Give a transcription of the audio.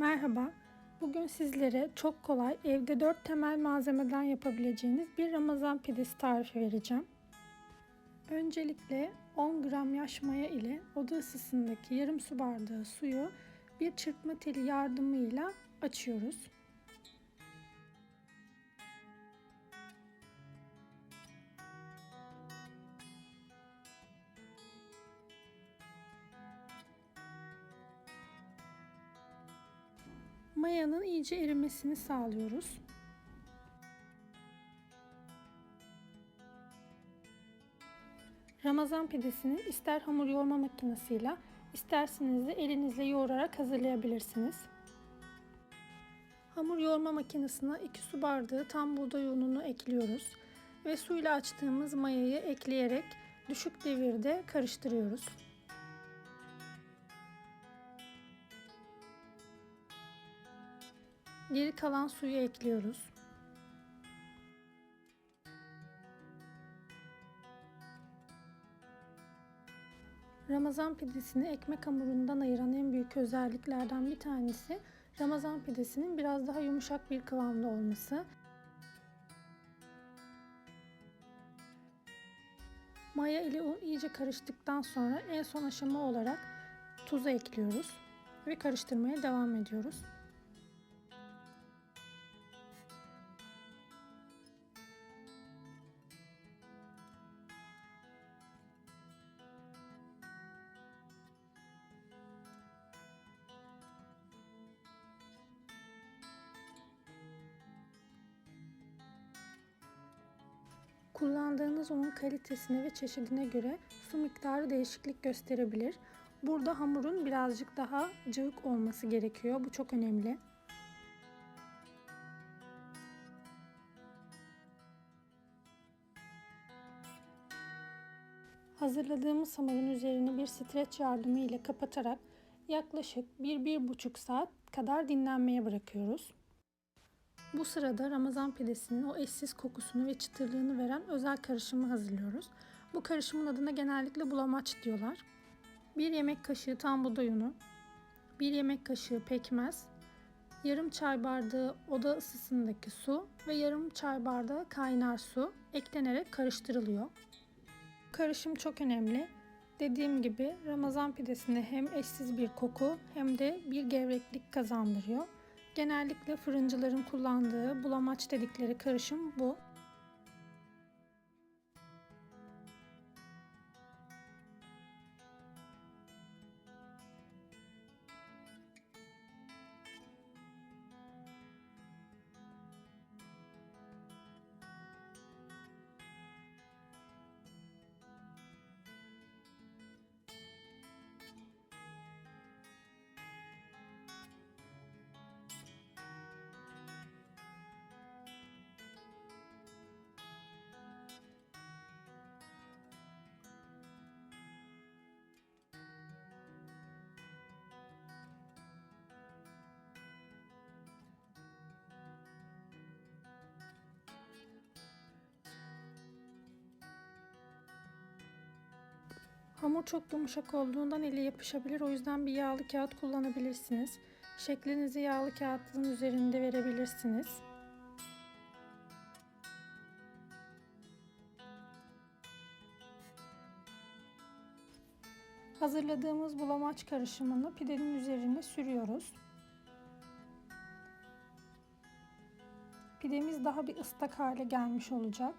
Merhaba. Bugün sizlere çok kolay evde 4 temel malzemeden yapabileceğiniz bir Ramazan pidesi tarifi vereceğim. Öncelikle 10 gram yaş maya ile oda ısısındaki yarım su bardağı suyu bir çırpma teli yardımıyla açıyoruz. Mayanın iyice erimesini sağlıyoruz. Ramazan pidesini ister hamur yoğurma makinesiyle isterseniz de elinizle yoğurarak hazırlayabilirsiniz. Hamur yoğurma makinesine 2 su bardağı tam buğday ununu ekliyoruz ve suyla açtığımız mayayı ekleyerek düşük devirde karıştırıyoruz. Geri kalan suyu ekliyoruz. Ramazan pidesini ekmek hamurundan ayıran en büyük özelliklerden bir tanesi Ramazan pidesinin biraz daha yumuşak bir kıvamda olması. Maya ile un iyice karıştıktan sonra en son aşama olarak tuzu ekliyoruz ve karıştırmaya devam ediyoruz. Kullandığınız unun kalitesine ve çeşidine göre su miktarı değişiklik gösterebilir. Burada hamurun birazcık daha cıvık olması gerekiyor. Bu çok önemli. Hazırladığımız hamurun üzerini bir streç yardımı ile kapatarak yaklaşık 1-1,5 saat kadar dinlenmeye bırakıyoruz. Bu sırada Ramazan pidesinin o eşsiz kokusunu ve çıtırlığını veren özel karışımı hazırlıyoruz. Bu karışımın adına genellikle bulamaç diyorlar. 1 yemek kaşığı tam buğday unu, 1 yemek kaşığı pekmez, yarım çay bardağı oda ısısındaki su ve yarım çay bardağı kaynar su eklenerek karıştırılıyor. Karışım çok önemli. Dediğim gibi Ramazan pidesinde hem eşsiz bir koku hem de bir gevreklik kazandırıyor. Genellikle fırıncıların kullandığı bulamaç dedikleri karışım bu. Hamur çok yumuşak olduğundan ele yapışabilir. O yüzden bir yağlı kağıt kullanabilirsiniz. Şeklinizi yağlı kağıtın üzerinde verebilirsiniz. Hazırladığımız bulamaç karışımını pidenin üzerine sürüyoruz. Pidemiz daha bir ıslak hale gelmiş olacak.